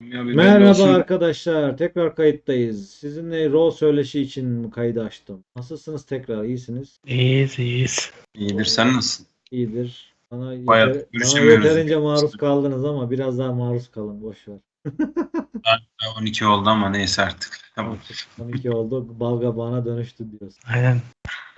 Merhaba arkadaşlar, tekrar kayıttayız. Sizinle rol söyleşi için kaydı açtım. Nasılsınız tekrar? İyisiniz? İyiyiz iyiyiz. İyidir sen nasılsın? İyidir. Bana, Bayağı yeter- bana görüşemiyoruz. yeterince maruz kaldınız ama biraz daha maruz kalın. Boş ver. Daha 12 oldu ama neyse artık. Tamam. Artık 12 oldu. Balgabağına dönüştü diyorsun. Aynen.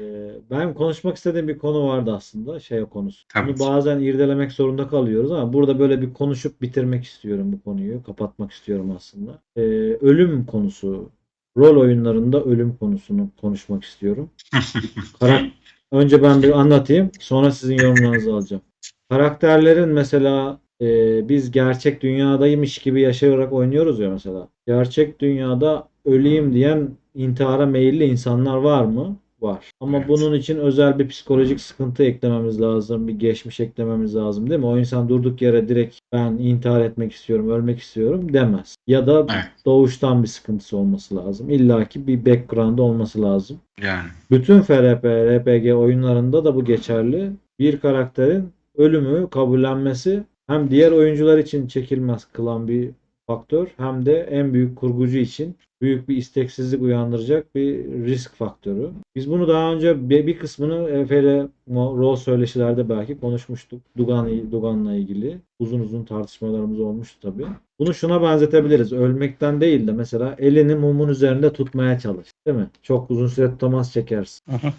Ee, benim konuşmak istediğim bir konu vardı aslında. Şey konusu. Tabii. Bunu bazen irdelemek zorunda kalıyoruz ama burada böyle bir konuşup bitirmek istiyorum bu konuyu. Kapatmak istiyorum aslında. Ee, ölüm konusu. Rol oyunlarında ölüm konusunu konuşmak istiyorum. Karak- Önce ben bir anlatayım. Sonra sizin yorumlarınızı alacağım. Karakterlerin mesela e, biz gerçek dünyadaymış gibi yaşayarak oynuyoruz ya mesela. Gerçek dünyada öleyim diyen intihara meyilli insanlar var mı? Var. Ama Evet. bunun için özel bir psikolojik sıkıntı eklememiz lazım. Bir geçmiş eklememiz lazım değil mi? O insan durduk yere direkt ben intihar etmek istiyorum, ölmek istiyorum demez. Ya da Evet. doğuştan bir sıkıntısı olması lazım. İlla ki bir background olması lazım. Yani. Bütün FRP, RPG oyunlarında da bu geçerli. Bir karakterin ölümü kabullenmesi hem diğer oyuncular için çekilmez kılan bir faktör hem de en büyük kurgucu için büyük bir isteksizlik uyandıracak bir risk faktörü. Biz bunu daha önce bir, kısmını EFL rol söyleşilerde belki konuşmuştuk. Dugan, Dugan'la ilgili uzun uzun tartışmalarımız olmuştu tabii. Bunu şuna benzetebiliriz. Ölmekten değil de mesela elini mumun üzerinde tutmaya çalış. Değil mi? Çok uzun süre tutamaz çekersin. Hı.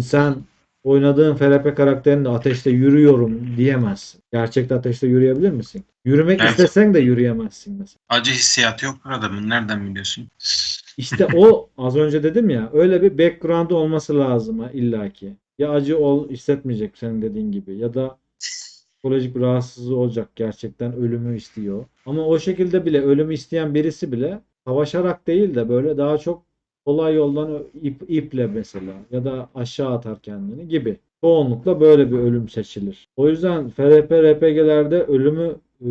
Sen oynadığın FRP karakterinde ateşte yürüyorum diyemezsin. Gerçekte ateşte yürüyebilir misin? Yürümek Evet. istesen de yürüyemezsin mesela. Acı hissiyatı yok adamın. Nereden biliyorsun? İşte o az önce dedim ya öyle bir background olması lazım ha, illaki. Ya acı ol hissetmeyecek senin dediğin gibi ya da psikolojik bir rahatsızlığı olacak gerçekten ölümü istiyor. Ama o şekilde bile ölümü isteyen birisi bile savaşarak değil de böyle daha çok kolay yoldan ip, iple mesela ya da aşağı atar kendini gibi. Çoğunlukla böyle bir ölüm seçilir. O yüzden FRP RPG'lerde ölümü e,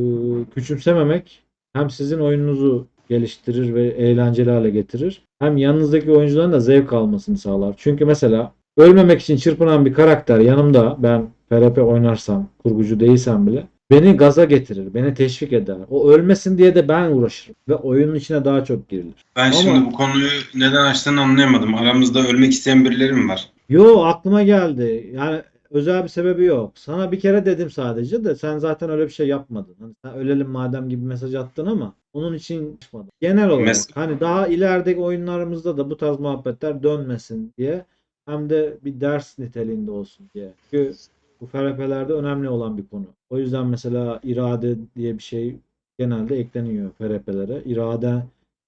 küçümsememek hem sizin oyununuzu geliştirir ve eğlenceli hale getirir. Hem yanınızdaki oyuncuların da zevk almasını sağlar. Çünkü mesela ölmemek için çırpınan bir karakter yanımda ben FRP oynarsam, kurgucu değilsem bile beni gaza getirir, beni teşvik eder. O ölmesin diye de ben uğraşırım ve oyunun içine daha çok girilir. Ben Ama- şimdi bu konuyu neden açtığını anlayamadım. Aramızda ölmek isteyen birileri mi var? Yo aklıma geldi. Yani özel bir sebebi yok. Sana bir kere dedim sadece de sen zaten öyle bir şey yapmadın. Hani sen ölelim madem gibi mesaj attın ama onun için çıkmadı. Genel olarak Mes- hani daha ilerideki oyunlarımızda da bu tarz muhabbetler dönmesin diye hem de bir ders niteliğinde olsun diye. Çünkü bu FRP'lerde önemli olan bir konu. O yüzden mesela irade diye bir şey genelde ekleniyor FRP'lere. İrade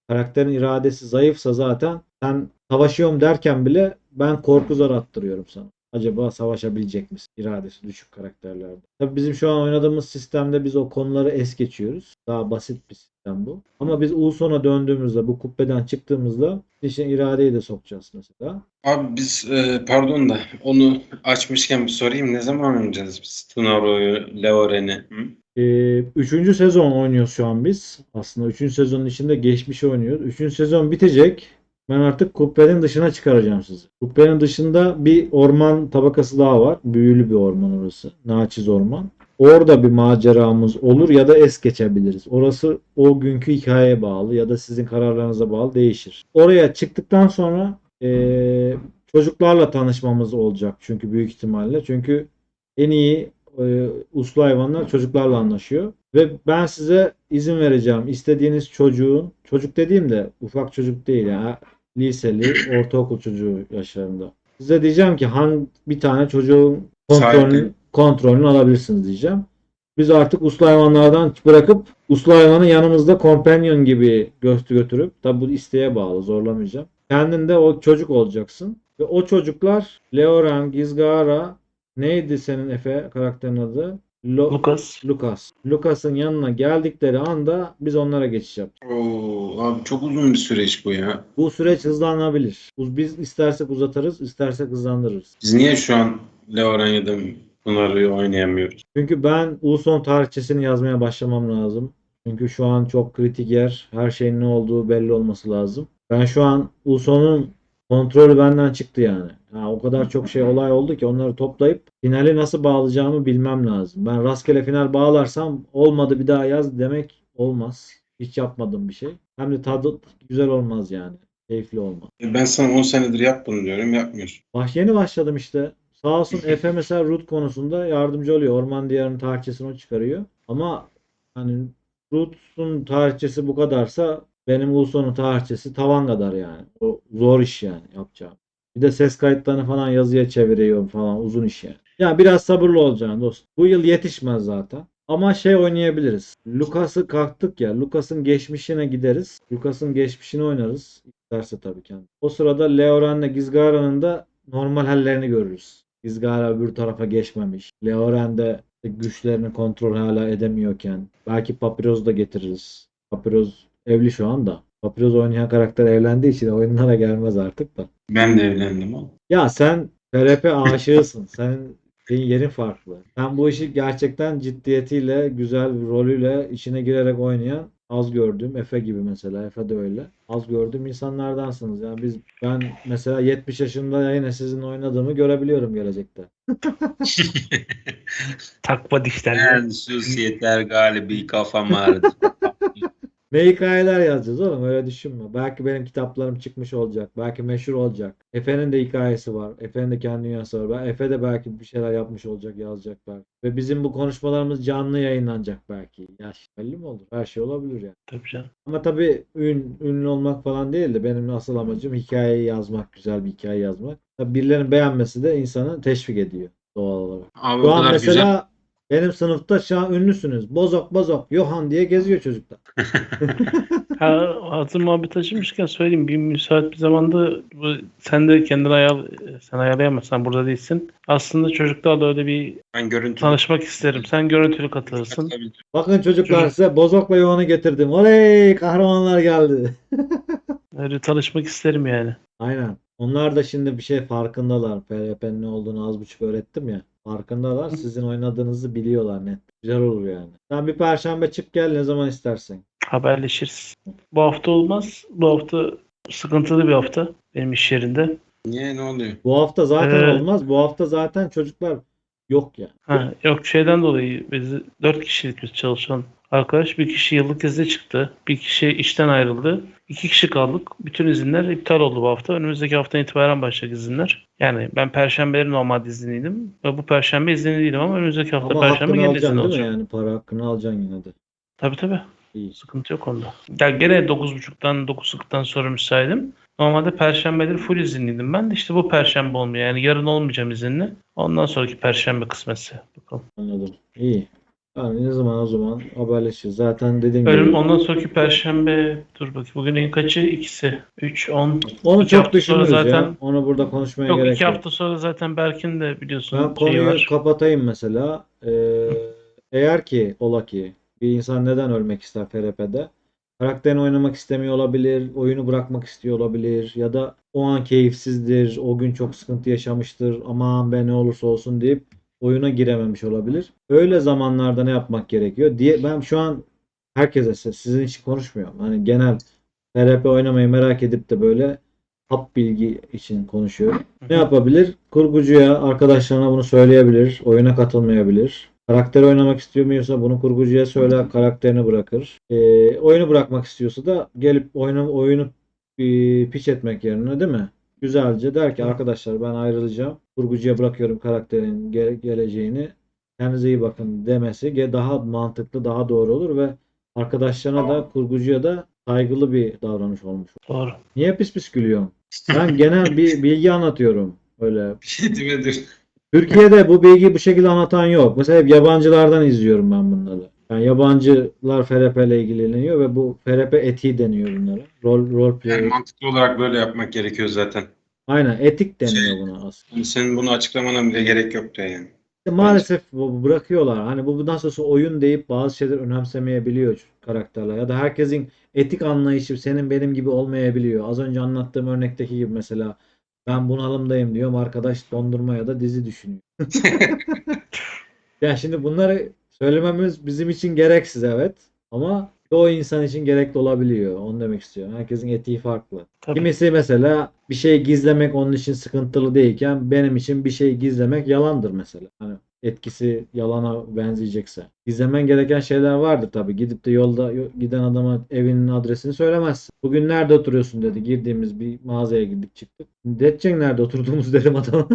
karakterin iradesi zayıfsa zaten sen savaşıyorum derken bile ben korku zar attırıyorum sana. Acaba savaşabilecek misin? İradesi düşük karakterlerde. Tabii bizim şu an oynadığımız sistemde biz o konuları es geçiyoruz. Daha basit bir sistem bu. Ama biz Ulson'a döndüğümüzde, bu kubbeden çıktığımızda işin iradeyi de sokacağız mesela. Abi biz e, pardon da onu açmışken bir sorayım. Ne zaman oynayacağız biz? Tunaro'yu, Leoren'i? Ee, üçüncü sezon oynuyoruz şu an biz. Aslında üçüncü sezonun içinde geçmişi oynuyoruz. Üçüncü sezon bitecek. Ben artık kubbenin dışına çıkaracağım sizi. Kubbenin dışında bir orman tabakası daha var. Büyülü bir orman orası. Naçiz orman. Orada bir maceramız olur ya da es geçebiliriz. Orası o günkü hikayeye bağlı ya da sizin kararlarınıza bağlı değişir. Oraya çıktıktan sonra eee, çocuklarla tanışmamız olacak çünkü büyük ihtimalle. Çünkü en iyi e, uslu hayvanlar çocuklarla anlaşıyor. Ve ben size izin vereceğim. İstediğiniz çocuğun, çocuk dediğim de ufak çocuk değil yani liseli, ortaokul çocuğu yaşlarında. Size diyeceğim ki hangi bir tane çocuğun kontrolünü, kontrolünü alabilirsiniz diyeceğim. Biz artık uslu hayvanlardan bırakıp uslu hayvanı yanımızda companion gibi göstü götürüp tabi bu isteğe bağlı zorlamayacağım. Kendin de o çocuk olacaksın. Ve o çocuklar Leoran, Gizgara neydi senin Efe karakterin adı? Lo- Lucas. Lucas. Lucas'ın yanına geldikleri anda biz onlara geçiş yaptık. Oo, abi çok uzun bir süreç bu ya. Bu süreç hızlanabilir. Uz- Biz istersek uzatırız, istersek hızlandırırız. Biz niye şu an Leoren ya da Tunaro'yu oynayamıyoruz? Çünkü ben Ulson tarihçesini yazmaya başlamam lazım. Çünkü şu an çok kritik yer. Her şeyin ne olduğu belli olması lazım. Ben şu an Ulson'un kontrolü benden çıktı yani. Ha, o kadar çok şey olay oldu ki onları toplayıp finali nasıl bağlayacağımı bilmem lazım. Ben rastgele final bağlarsam olmadı bir daha yaz demek olmaz. Hiç yapmadığım bir şey. Hem de tadı güzel olmaz yani. Keyifli olmaz. Ben sana 10 senedir yap bunu diyorum yapmıyorsun. Baş yeni başladım işte. Sağ olsun Efe mesela root konusunda yardımcı oluyor. Orman Diyarı'nın tarihçesini o çıkarıyor. Ama hani root'un tarihçesi bu kadarsa benim Uluson'un tarihçesi tavan kadar yani. O zor iş yani yapacağım. Bir de ses kayıtlarını falan yazıya çeviriyorum falan uzun iş yani. Ya biraz sabırlı olacaksın dost. Bu yıl yetişmez zaten. Ama şey oynayabiliriz. Lucas'ı kalktık ya. Lucas'ın geçmişine gideriz. Lucas'ın geçmişini oynarız. İsterse tabii kendi. O sırada Leoran'la Gizgara'nın da normal hallerini görürüz. Gizgara öbür tarafa geçmemiş. Leoran de güçlerini kontrol hala edemiyorken. Belki Papyros'u da getiririz. Papyros evli şu anda. Papyros oynayan karakter evlendiği için oyunlara gelmez artık da. Ben de evlendim oğlum. Ya sen FRP aşığısın. Sen senin yerin farklı. Sen bu işi gerçekten ciddiyetiyle, güzel bir rolüyle içine girerek oynayan az gördüğüm Efe gibi mesela. Efe de öyle. Az gördüğüm insanlardansınız. Yani biz ben mesela 70 yaşında yine sizin oynadığımı görebiliyorum gelecekte. Takma dişlerle. En sus yeter galibi kafam ağrıdı. Ne hikayeler yazacağız oğlum öyle düşünme. Belki benim kitaplarım çıkmış olacak. Belki meşhur olacak. Efe'nin de hikayesi var. Efe'nin de kendi dünyası var. Efe de belki bir şeyler yapmış olacak, yazacak belki. Ve bizim bu konuşmalarımız canlı yayınlanacak belki. Ya belli mi olur? Her şey olabilir yani. Tabii canım. Ama tabii ün, ünlü olmak falan değil de benim asıl amacım hikayeyi yazmak, güzel bir hikaye yazmak. Tabii birilerinin beğenmesi de insanı teşvik ediyor doğal olarak. Abi Şu o an kadar mesela güzel. Benim sınıfta şu an ünlüsünüz. Bozok bozok Johan diye geziyor çocuklar. Ha, hazır muhabbet açılmışken söyleyeyim. Bir müsait bir zamanda bu, sen de kendini ayar, sen ayarlayamazsan burada değilsin. Aslında çocuklarla öyle bir Ben görüntü tanışmak isterim. Sen görüntülü katılırsın. Bakın çocuklar Çocuk- size Bozok'la Yoğan'ı getirdim. Oley kahramanlar geldi. Öyle tanışmak isterim yani. Aynen. Onlar da şimdi bir şey farkındalar. PRP'nin ne olduğunu az buçuk öğrettim ya. Farkındalar. Sizin oynadığınızı biliyorlar net. Güzel olur yani. Sen bir perşembe çık gel ne zaman istersen. Haberleşiriz. Bu hafta olmaz. Bu hafta sıkıntılı bir hafta benim iş yerinde. Niye ne oluyor? Bu hafta zaten Ee, olmaz. Bu hafta zaten çocuklar yok ya. Ha, yok şeyden dolayı biz dört kişilik biz çalışan arkadaş. Bir kişi yıllık izne çıktı. Bir kişi işten ayrıldı. İki kişi kaldık. Bütün izinler iptal oldu bu hafta. Önümüzdeki haftadan itibaren başlayacak izinler. Yani ben perşembeleri normalde izinliydim. Ve bu perşembe izinliydim ama önümüzdeki hafta Ama perşembe alacaksın izin olacak. yani? Para hakkını alacaksın yine de. Tabii tabii. İyi. Sıkıntı yok onda. Ya gene 9.30'dan 9.40'dan sonra müsaitim. Normalde perşembeleri full izinliydim. Ben de işte bu perşembe olmuyor. Yani yarın olmayacağım izinli. Ondan sonraki perşembe kısmetse. Bakalım. Anladım. İyi. Yani ne zaman o zaman haberleşiriz. Zaten dediğim Önüm, gibi. ondan sonraki perşembe dur bakayım. Bugün en kaçı? İkisi. 3, 10. Onu iki çok düşünürüz ya. zaten- Onu burada konuşmaya Yok gerek iki yok. hafta sonra zaten Berk'in de biliyorsun Ben şeyi konuyu var. kapatayım mesela. Ee, eğer ki ola ki bir insan neden ölmek ister FRP'de? Karakterini oynamak istemiyor olabilir, oyunu bırakmak istiyor olabilir ya da o an keyifsizdir, o gün çok sıkıntı yaşamıştır, aman be ne olursa olsun deyip oyuna girememiş olabilir. Öyle zamanlarda ne yapmak gerekiyor diye ben şu an herkese sizin için konuşmuyorum. Hani genel FRP oynamayı merak edip de böyle hap bilgi için konuşuyorum. Ne yapabilir? Kurgucuya, arkadaşlarına bunu söyleyebilir. Oyuna katılmayabilir. Karakter oynamak istemiyorsa bunu kurgucuya söyler, karakterini bırakır. Ee, oyunu bırakmak istiyorsa da gelip oyunu, oyunu e, piç etmek yerine değil mi? Güzelce der ki arkadaşlar ben ayrılacağım. Kurgucuya bırakıyorum karakterin ge- geleceğini. Kendinize iyi bakın demesi daha mantıklı, daha doğru olur ve arkadaşlarına da kurgucuya da saygılı bir davranış olmuş. Doğru. Niye pis pis gülüyorsun? Ben genel bir bilgi anlatıyorum. Öyle. Bir şey demedim. Türkiye'de bu bilgiyi bu şekilde anlatan yok. Mesela hep yabancılardan izliyorum ben bunları. Yani yabancılar FRP ile ilgileniyor ve bu FRP etiği deniyor bunlara. Rol, rol play. Yani mantıklı olarak böyle yapmak gerekiyor zaten. Aynen etik deniyor Şey- buna aslında. Yani senin bunu açıklamana bile gerek yoktu yani. İşte maalesef bu- bırakıyorlar. Hani bu bundan sonrası oyun deyip bazı şeyler önemsemeyebiliyor karakterler. Ya da herkesin etik anlayışı senin benim gibi olmayabiliyor. Az önce anlattığım örnekteki gibi mesela ben bunalımdayım diyorum. Arkadaş dondurma ya da dizi düşünüyor. Ya şimdi bunları söylememiz bizim için gereksiz evet. Ama o insan için gerekli olabiliyor. Onu demek istiyorum. Herkesin etiği farklı. Tabii. Kimisi mesela bir şey gizlemek onun için sıkıntılı değilken benim için bir şey gizlemek yalandır mesela. Hani etkisi yalana benzeyecekse. Gizlemen gereken şeyler vardır tabii. Gidip de yolda yo- giden adama evinin adresini söylemezsin. Bugün nerede oturuyorsun dedi. Girdiğimiz bir mağazaya girdik çıktık. Dedeceksin nerede oturduğumuzu derim adama.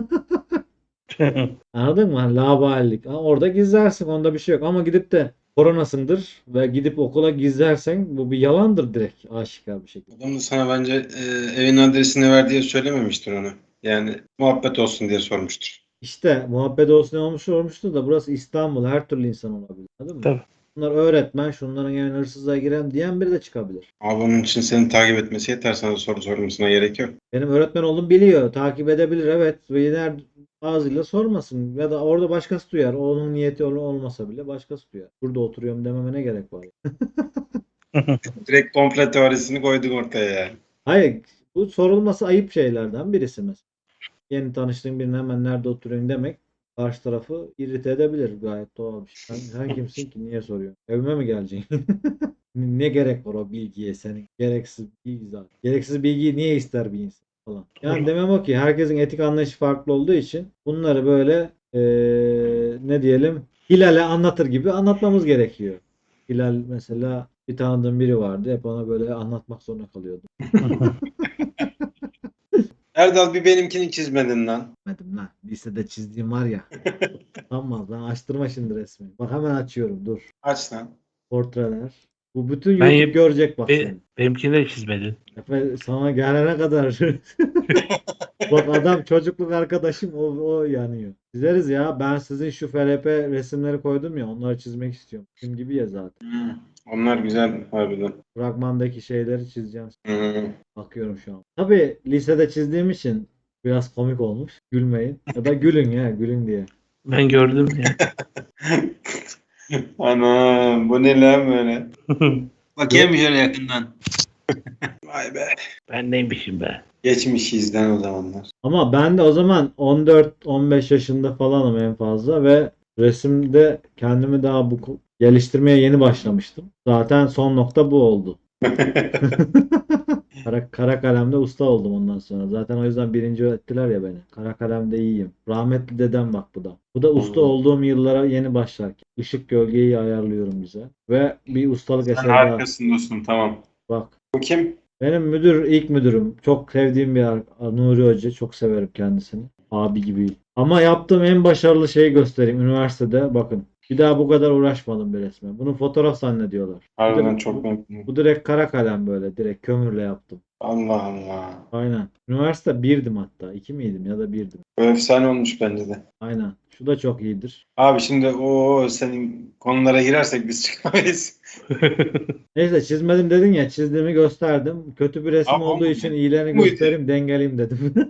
Anladın mı? Hani laubalilik. Ha, orada gizlersin. Onda bir şey yok. Ama gidip de koronasındır ve gidip okula gizlersen bu bir yalandır direkt aşikar bir şekilde. Adam da sana bence e, evin adresini ver diye söylememiştir onu. Yani muhabbet olsun diye sormuştur. İşte muhabbet olsun olmuş olmuştu da burası İstanbul. Her türlü insan olabilir. Anladın mı? Tabii. Bunlar öğretmen. Şunların evine hırsızlığa giren diyen biri de çıkabilir. Abi onun için seni takip etmesi yeter. Sana soru sormasına gerek yok. Benim öğretmen olduğumu biliyor. Takip edebilir evet. Ve yine ağzıyla sormasın. Ya da orada başkası duyar. Onun niyeti ol- olmasa bile başkası duyar. Burada oturuyorum dememe ne gerek var? Direkt komple teorisini koyduk ortaya yani. Hayır. Bu sorulması ayıp şeylerden birisi mesela. Yeni tanıştığın birine hemen nerede oturuyorsun demek karşı tarafı irite edebilir. Gayet doğal bir şey. Sen, sen kimsin ki? Niye soruyorsun? Evime mi geleceksin? ne gerek var o bilgiye senin? Gereksiz bilgi zaten. Gereksiz bilgiyi niye ister bir insan falan. Yani Doğru. demem o ki herkesin etik anlayışı farklı olduğu için bunları böyle eee, ne diyelim Hilal'e anlatır gibi anlatmamız gerekiyor. Hilal mesela bir tanıdığım biri vardı. Hep ona böyle anlatmak zorunda kalıyordu. Erdal bir benimkini çizmedin lan. Çizmedim lan. Lisede çizdiğim var ya. Tamam lan açtırma şimdi resmi. Bak hemen açıyorum dur. Aç lan. Portreler. Bu bütün Ben YouTube yap- görecek bak Be- seni. benimkini de çizmedin. Efe, sana gelene kadar. bak adam çocukluk arkadaşım o, o yanıyor. Çizeriz ya. Ben sizin şu FRP resimleri koydum ya onları çizmek istiyorum. Kim gibi ya zaten. Hmm. Onlar güzel harbiden. Fragmandaki şeyleri çizeceğim. Hmm. Bakıyorum şu an. Tabii lisede çizdiğim için biraz komik olmuş. Gülmeyin. Ya da gülün ya gülün diye. Ben gördüm ya. Ana bu ne lan böyle? Bakayım şöyle yakından. Vay be. ben neymişim be. Geçmişizden o zamanlar. Ama ben de o zaman 14-15 yaşında falanım en fazla ve resimde kendimi daha bu geliştirmeye yeni başlamıştım. Zaten son nokta bu oldu. Kara, kara kalemde usta oldum ondan sonra. Zaten o yüzden birinci ettiler ya beni. Kara kalemde iyiyim. Rahmetli dedem bak bu da. Bu da usta Oo. olduğum yıllara yeni başlarken. Işık gölgeyi ayarlıyorum bize. Ve bir ustalık Sen eseri daha. harikasın dostum tamam. Bak. Bu kim? Benim müdür, ilk müdürüm. Çok sevdiğim bir ar- Nuri Hoca. Çok severim kendisini. Abi gibi. Ama yaptığım en başarılı şeyi göstereyim. Üniversitede bakın. Bir daha bu kadar uğraşmadım bir resme. Bunu fotoğraf zannediyorlar. Harbiden Bu- çok memnunum. Bu direkt kara kalem böyle. Direkt kömürle yaptım. Allah Allah. Aynen. Üniversite birdim hatta. iki miydim ya da birdim. Efsane olmuş bence de. Aynen. Şu da çok iyidir. Abi şimdi o senin konulara girersek biz çıkamayız. Neyse çizmedim dedin ya. Çizdiğimi gösterdim. Kötü bir resim Ama olduğu için iyilerini göstereyim dengeleyim dedim.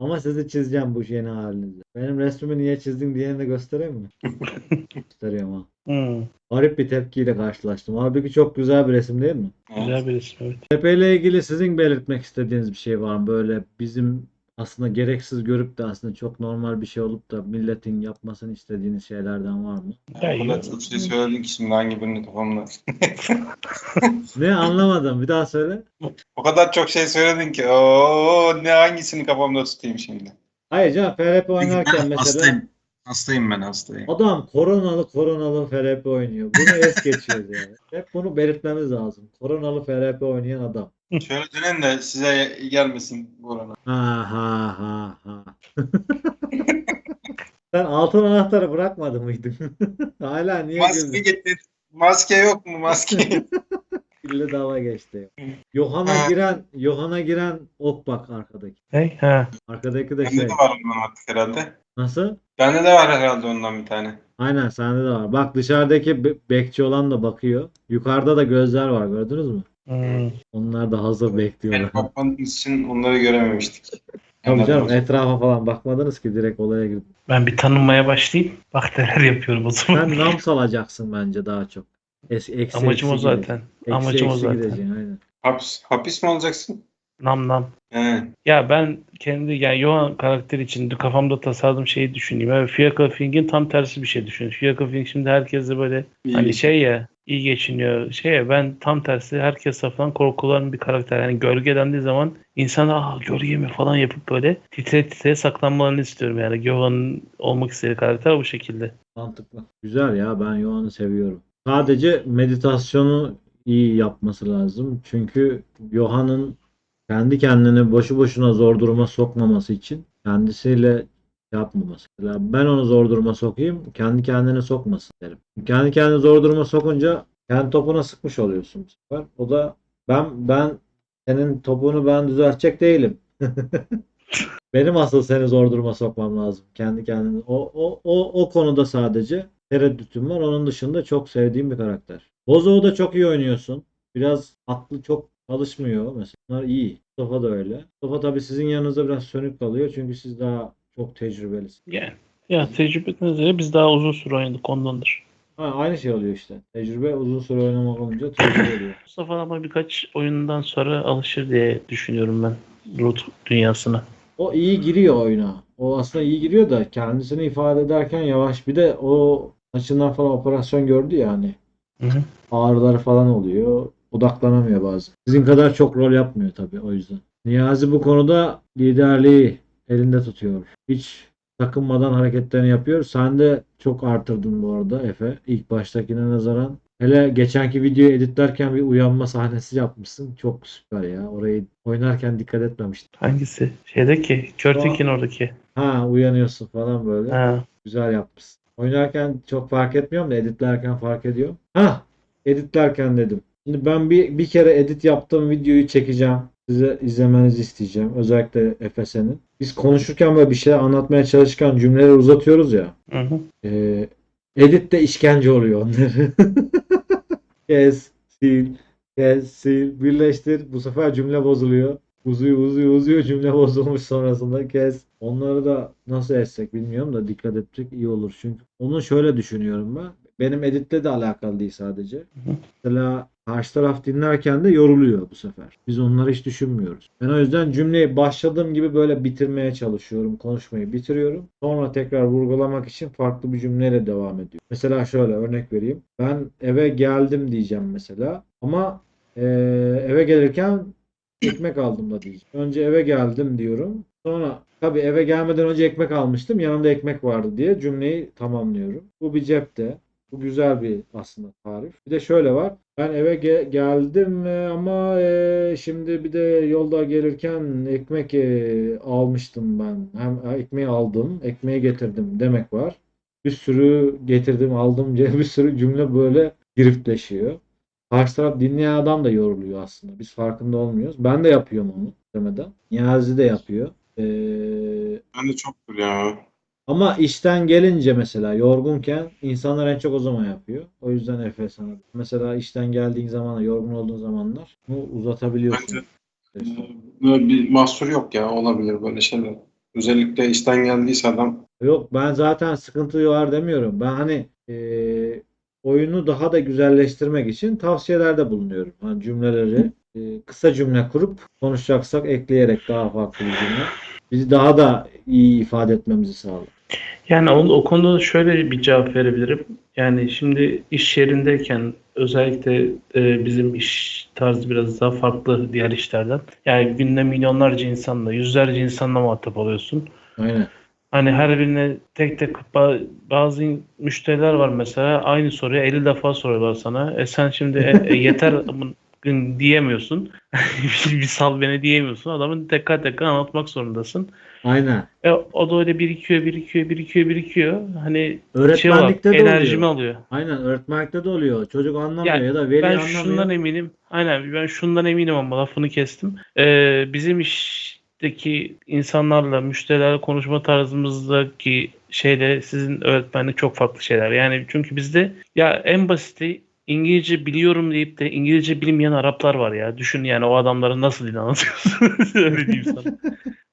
Ama sizi çizeceğim bu yeni halinizde. Benim resmimi niye çizdin diyeni de göstereyim mi? Gösteriyorum ha. Hmm, Garip bir tepkiyle karşılaştım. Halbuki çok güzel bir resim değil mi? güzel bir resim evet. Tepe ile ilgili sizin belirtmek istediğiniz bir şey var mı? Böyle bizim aslında gereksiz görüp de aslında çok normal bir şey olup da milletin yapmasını istediğiniz şeylerden var mı? Ya, çok şey söyledin ki şimdi hangi birini kafamda. Ne anlamadım. Bir daha söyle. o kadar çok şey söyledin ki o ne hangisini kafamda tutayım şimdi. Hayır canım FRP oynarken mesela hastayım. Hastayım ben hastayım. adam koronalı koronalı FRP oynuyor. Bunu es geçiyoruz yani. Hep bunu belirtmemiz lazım. Koronalı FRP oynayan adam. Şöyle dönen de size gelmesin korona. Ha ha ha ha. Sen altın anahtarı bırakmadın mıydın? Hala niye Maske güldün? getir. Maske yok mu maske? Dille dava geçti. Yohan'a Ha. giren Yohan'a giren ok bak arkadaki. Hey, ha. Arkadaki de Bende şey. de var ondan artık herhalde. Nasıl? Bende de var herhalde ondan bir tane. Aynen sende de var. Bak dışarıdaki be- bekçi olan da bakıyor. Yukarıda da gözler var gördünüz mü? Hmm. Onlar da hazır Yani bekliyorlar. bakmadığımız için onları görememiştik. Tabii canım etrafa falan bakmadınız ki direkt olaya girdim. Ben bir tanınmaya başlayayım. Bak neler yapıyorum o zaman. Sen nam salacaksın bence daha çok. Es, eksi, Amacım o eksi zaten. gideceksin. Eksi, Amacım o eksi zaten. gideceksin, aynen. Hapis, hapis mi olacaksın? Nam nam. He. Ya ben kendi yani Johan karakteri için kafamda tasarladığım şeyi düşüneyim. Yani Fiacre Fing'in tam tersi bir şey düşün. Fiacre Fing şimdi herkesle böyle İyi. hani şey ya iyi geçiniyor. Şey ya ben tam tersi herkes tarafından korkulan bir karakter. Yani gölge dendiği zaman insanlar ah gölge mi falan yapıp böyle titre titre saklanmalarını istiyorum. Yani Johan'ın olmak istediği karakter bu şekilde. Mantıklı. Güzel ya ben Yohan'ı seviyorum. Sadece meditasyonu iyi yapması lazım. Çünkü Yohan'ın kendi kendini boşu boşuna zor duruma sokmaması için kendisiyle yapmaması. Mesela ben onu zor duruma sokayım, kendi kendini sokmasın derim. Kendi kendini zor duruma sokunca kendi topuna sıkmış oluyorsun. O da ben ben senin topunu ben düzeltecek değilim. Benim asıl seni zor duruma sokmam lazım. Kendi kendine. O, o, o, o konuda sadece tereddütüm var. Onun dışında çok sevdiğim bir karakter. Bozo'yu da çok iyi oynuyorsun. Biraz aklı çok çalışmıyor. Mesela bunlar iyi. Mustafa da öyle. Mustafa tabii sizin yanınızda biraz sönük kalıyor. Çünkü siz daha çok tecrübelisiniz. Yani ya tecrübeden ziyade biz daha uzun süre oynadık ondandır. Ha, aynı şey oluyor işte. Tecrübe uzun süre oynamak olunca tecrübe oluyor. Mustafa ama birkaç oyundan sonra alışır diye düşünüyorum ben Root dünyasına. O iyi giriyor oyuna. O aslında iyi giriyor da kendisini ifade ederken yavaş. Bir de o açından falan operasyon gördü ya hani. Hı hı. ağrıları falan oluyor. Odaklanamıyor bazen. Sizin kadar çok rol yapmıyor tabii o yüzden. Niyazi bu konuda liderliği elinde tutuyor. Hiç takınmadan hareketlerini yapıyor. Sen de çok artırdın bu arada Efe. İlk baştakine nazaran. Hele geçenki videoyu editlerken bir uyanma sahnesi yapmışsın. Çok süper ya. Orayı oynarken dikkat etmemiştim. Hangisi? Şeydeki, Körtekin oradaki. Ha uyanıyorsun falan böyle. Ha. Güzel yapmışsın. Oynarken çok fark etmiyorum da editlerken fark ediyorum. Ha, editlerken dedim. Şimdi ben bir bir kere edit yaptığım videoyu çekeceğim. Size izlemenizi isteyeceğim. Özellikle Efe'nin. Biz konuşurken böyle bir şey anlatmaya çalışırken cümleleri uzatıyoruz ya. Hı hı. Ee, editte işkence oluyor onları. kes, sil, kes, sil, birleştir. Bu sefer cümle bozuluyor. Uzuyor, uzuyor, uzuyor. Cümle bozulmuş sonrasında kes. Onları da nasıl etsek bilmiyorum da dikkat edecek iyi olur. Çünkü onu şöyle düşünüyorum ben. Benim editle de alakalı değil sadece. Mesela karşı taraf dinlerken de yoruluyor bu sefer. Biz onları hiç düşünmüyoruz. Ben o yüzden cümleyi başladığım gibi böyle bitirmeye çalışıyorum. Konuşmayı bitiriyorum. Sonra tekrar vurgulamak için farklı bir cümleyle devam ediyorum. Mesela şöyle örnek vereyim. Ben eve geldim diyeceğim mesela. Ama eee, eve gelirken ekmek aldım da diyeceğim. Önce eve geldim diyorum. Sonra tabii eve gelmeden önce ekmek almıştım. Yanımda ekmek vardı diye cümleyi tamamlıyorum. Bu bir cepte. Bu güzel bir aslında tarif. Bir de şöyle var. Ben eve ge- geldim ama e, şimdi bir de yolda gelirken ekmek e, almıştım ben. Hem ekmeği aldım, ekmeği getirdim demek var. Bir sürü getirdim, aldım diye bir sürü cümle böyle giriftleşiyor. Karşı taraf dinleyen adam da yoruluyor aslında. Biz farkında olmuyoruz. Ben de yapıyorum onu demeden. Niyazi de yapıyor. Ee, Ben de çoktur ya. Ama işten gelince mesela yorgunken insanlar en çok o zaman yapıyor. O yüzden Efe sana. Mesela işten geldiğin zaman, yorgun olduğun zamanlar bunu uzatabiliyorsun. Bence e, böyle bir mahsur yok ya. Olabilir böyle şeyler. Özellikle işten geldiyse adam Yok ben zaten sıkıntı var demiyorum. Ben hani eee, oyunu daha da güzelleştirmek için tavsiyelerde bulunuyorum. Hani cümleleri eee, kısa cümle kurup konuşacaksak ekleyerek daha farklı bir cümle. Bizi daha da iyi ifade etmemizi sağlar. Yani o, o konuda da şöyle bir cevap verebilirim. Yani şimdi iş yerindeyken özellikle e, bizim iş tarzı biraz daha farklı diğer işlerden. Yani günde milyonlarca insanla, yüzlerce insanla muhatap oluyorsun. Aynen. Hani her birine tek tek ba- bazı müşteriler var mesela aynı soruyu 50 defa soruyorlar sana. E sen şimdi e, e, yeter gün diyemiyorsun. bir, sal beni diyemiyorsun. Adamın tekrar tekrar anlatmak zorundasın. Aynen. E, o da öyle birikiyor, birikiyor, birikiyor, birikiyor. Hani şey Öğretmenlikte olarak de enerjimi oluyor. alıyor. Aynen öğretmenlikte de oluyor. Çocuk anlamıyor Yani ya da veli Ben anlamıyor. şundan eminim. Aynen ben şundan eminim ama lafını kestim. Ee, bizim işteki insanlarla, müşterilerle konuşma tarzımızdaki şeyle sizin öğretmenlik çok farklı şeyler. Yani çünkü bizde ya en basiti İngilizce biliyorum deyip de İngilizce bilmeyen Araplar var ya. Düşün yani o adamlara nasıl dil anlatıyorsun. Öyle diyeyim sana.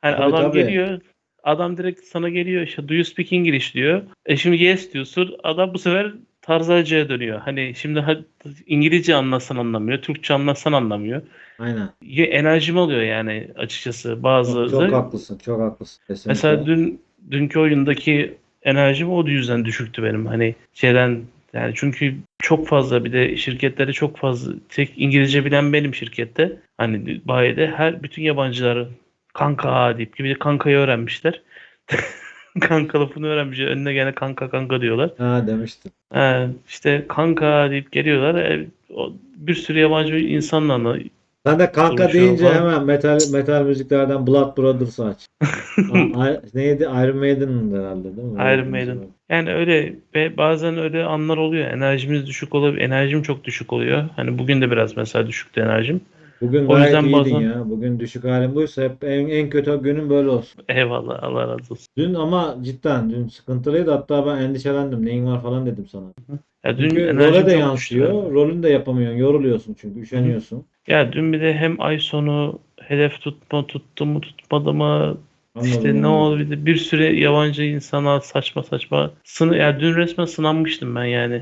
Hani Tabii, adam tabii. geliyor Adam direkt sana geliyor işte do you speak English diyor. E şimdi yes diyorsun. Adam bu sefer tarzacıya dönüyor. Hani şimdi İngilizce anlasan anlamıyor, Türkçe anlasan anlamıyor. Aynen. Ya enerjim alıyor yani açıkçası bazı. Çok, çok haklısın. Çok haklısın. Kesinlikle. Mesela dün dünkü oyundaki enerjim o yüzden düşüktü benim. Hani şeyden yani çünkü çok fazla bir de şirketlere çok fazla tek İngilizce bilen benim şirkette. Hani bayide her bütün yabancıları kanka deyip gibi de kankayı öğrenmişler. kanka lafını öğrenmişler. Önüne gene kanka kanka diyorlar. Ha demiştim. Ha, işte kanka deyip geliyorlar. E, bir sürü yabancı insanla Sen de kanka Konuşuyor deyince falan. hemen metal metal müziklerden Blood Brothers aç. I- neydi? Iron Maiden'ın herhalde değil mi? Iron Maiden. şey. Yani öyle ve bazen öyle anlar oluyor. Enerjimiz düşük olabilir. Enerjim çok düşük oluyor. Hani bugün de biraz mesela düşüktü enerjim. Bugün O gayet iyiydin bazen- ya. Bugün düşük halin buysa hep en, en kötü günün böyle olsun. Eyvallah Allah razı olsun. Dün ama cidden dün sıkıntılıydı. Hatta ben endişelendim. Neyin var falan dedim sana. Ya dün Çünkü role de yansıyor. düştü. Rolünü de yapamıyorsun. Yoruluyorsun çünkü. Üşeniyorsun. Ya dün bir de hem ay sonu hedef tutma tuttu mu tutmadı mı Anladım, işte ne oldu bir bir sürü yabancı insana saçma saçma sını ya dün resmen sınanmıştım ben yani.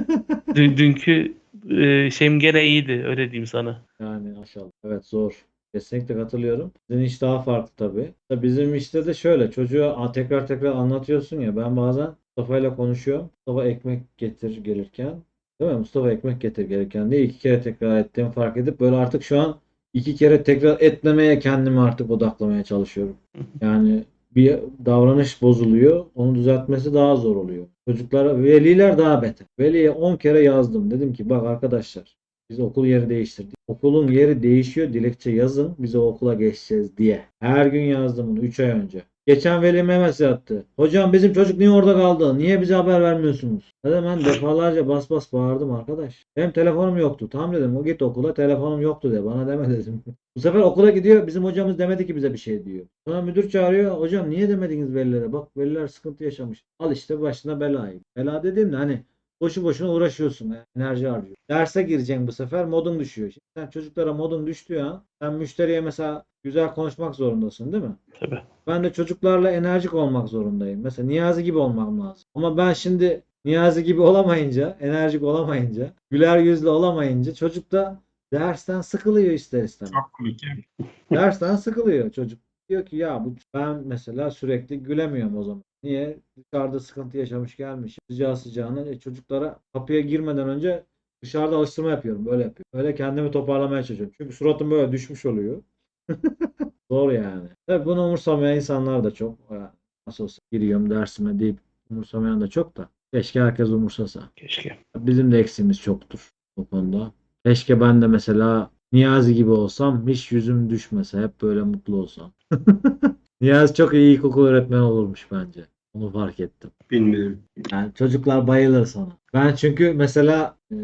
Dün, dünkü e, şeyim gene iyiydi öyle diyeyim sana. Yani maşallah. Evet zor. Kesinlikle katılıyorum. Sizin iş daha farklı tabii. Bizim işte de şöyle çocuğa tekrar tekrar anlatıyorsun ya ben bazen Mustafa ile konuşuyorum. Mustafa ekmek getir gelirken değil mi? Mustafa ekmek getir gelirken diye iki kere tekrar ettiğimi fark edip böyle artık şu an iki kere tekrar etmemeye kendimi artık odaklamaya çalışıyorum. Yani bir davranış bozuluyor. Onu düzeltmesi daha zor oluyor. Çocuklara, veliler daha beter. Veliye 10 kere yazdım. Dedim ki bak arkadaşlar biz okul yeri değiştirdik. Okulun yeri değişiyor. Dilekçe yazın. Biz o okula geçeceğiz diye. Her gün yazdım bunu 3 ay önce. Geçen velime mesaj attı. Hocam bizim çocuk niye orada kaldı? Niye bize haber vermiyorsunuz? Dedim ben defalarca bas bas bağırdım arkadaş. Benim telefonum yoktu. Tamam dedim o git okula telefonum yoktu de. Bana deme dedim. Bu sefer okula gidiyor. Bizim hocamız demedi ki bize bir şey diyor. Sonra müdür çağırıyor. Hocam niye demediniz velilere? Bak veliler sıkıntı yaşamış. Al işte başına belayı. Bela dediğimde hani boşu boşuna uğraşıyorsun. Enerji harcıyorsun. Derse gireceksin bu sefer modun düşüyor. Şimdi sen çocuklara modun düştüğü an sen müşteriye mesela güzel konuşmak zorundasın değil mi? Tabii. Ben de çocuklarla enerjik olmak zorundayım. Mesela Niyazi gibi olmam lazım. Ama ben şimdi Niyazi gibi olamayınca, enerjik olamayınca, güler yüzlü olamayınca çocuk da dersten sıkılıyor ister istemez. Çok komik yani. Dersten sıkılıyor çocuk. Diyor ki ya bu ben mesela sürekli gülemiyorum o zaman. Niye? Dışarıda sıkıntı yaşamış gelmiş. Sıcağı sıcağına e, çocuklara kapıya girmeden önce dışarıda alıştırma yapıyorum. Böyle yapıyorum. Öyle kendimi toparlamaya çalışıyorum. Çünkü suratım böyle düşmüş oluyor. Zor yani. Tabii bunu umursamayan insanlar da çok. Ya, Nasıl olsa giriyorum dersime deyip umursamayan da çok da. Keşke herkes umursasa. Keşke. Bizim de eksiğimiz çoktur bu konuda. Keşke ben de mesela Niyazi gibi olsam hiç yüzüm düşmese hep böyle mutlu olsam. Niyazi çok iyi ilkokul öğretmeni olurmuş bence. Onu fark ettim. Bilmiyorum. Yani çocuklar bayılır sana. Ben çünkü mesela e,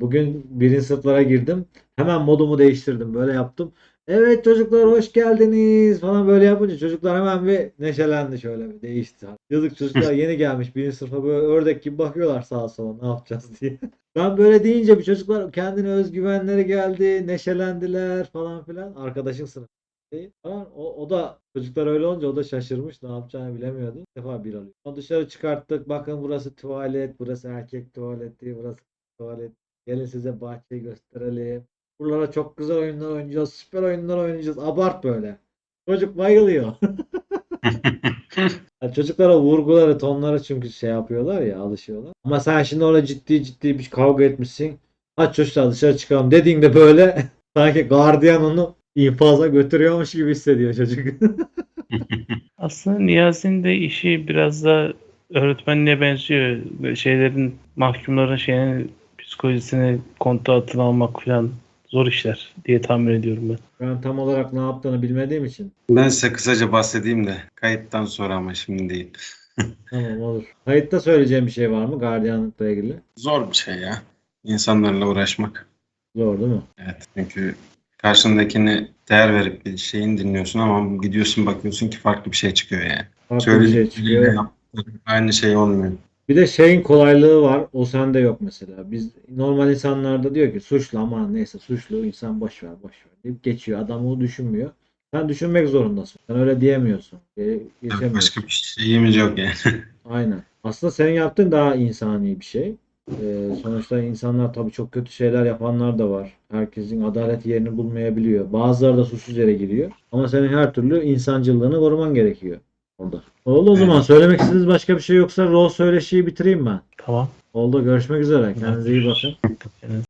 bugün birinci sınıflara girdim. Hemen modumu değiştirdim. Böyle yaptım. Evet çocuklar hoş geldiniz falan böyle yapınca çocuklar hemen bir neşelendi şöyle bir değişti. Yazık çocuklar yeni gelmiş birinci sınıfa böyle ördek gibi bakıyorlar sağa sola ne yapacağız diye. Ben böyle deyince bir çocuklar kendine özgüvenleri geldi, neşelendiler falan filan. Arkadaşın sınıfı değil. O, o da çocuklar öyle olunca o da şaşırmış. Ne yapacağını bilemiyordu. İlk defa bir alıyor. Onu dışarı çıkarttık. Bakın burası tuvalet. Burası erkek tuvaleti. Burası tuvalet. Gelin size bahçeyi gösterelim. Buralara çok güzel oyunlar oynayacağız. Süper oyunlar oynayacağız. Abart böyle. Çocuk bayılıyor. Yani çocuklara vurguları, tonları çünkü şey yapıyorlar ya, alışıyorlar. Ama sen şimdi orada ciddi ciddi bir kavga etmişsin. Aç çocuklar dışarı çıkalım dediğinde böyle sanki gardiyan onu infaza götürüyormuş gibi hissediyor çocuk. Aslında Niyazi'nin de işi biraz da öğretmenliğe benziyor. Şeylerin, mahkumların şeyini, psikolojisini kontrol altına almak falan zor işler diye tahmin ediyorum ben. ben tam olarak ne yaptığını bilmediğim için. Ben size kısaca bahsedeyim de kayıttan sonra ama şimdi değil. Tamam olur. Kayıtta söyleyeceğim bir şey var mı gardiyanlıkla ilgili? Zor bir şey ya. İnsanlarla uğraşmak. Zor değil mi? Evet. Çünkü karşındakini değer verip bir şeyin dinliyorsun ama gidiyorsun bakıyorsun ki farklı bir şey çıkıyor yani. Farklı bir şey çıkıyor. aynı şey olmuyor. Bir de şeyin kolaylığı var. O sende yok mesela. Biz normal insanlarda diyor ki suçlu ama neyse suçlu insan boş ver boş ver deyip geçiyor. Adam onu düşünmüyor. Sen düşünmek zorundasın. Sen öyle diyemiyorsun. Ge- Geçemiyorsun. Başka bir şeyimiz yok yani. Aynen. Aslında senin yaptığın daha insani bir şey. Ee, sonuçta insanlar tabii çok kötü şeyler yapanlar da var. Herkesin adalet yerini bulmayabiliyor. Bazıları da suçsuz yere giriyor. Ama senin her türlü insancılığını koruman gerekiyor orada. Oldu o zaman. Evet. Söylemek istediğiniz başka bir şey yoksa rol söyleşiyi bitireyim ben. Tamam. Oldu. Görüşmek üzere. Kendinize iyi bakın.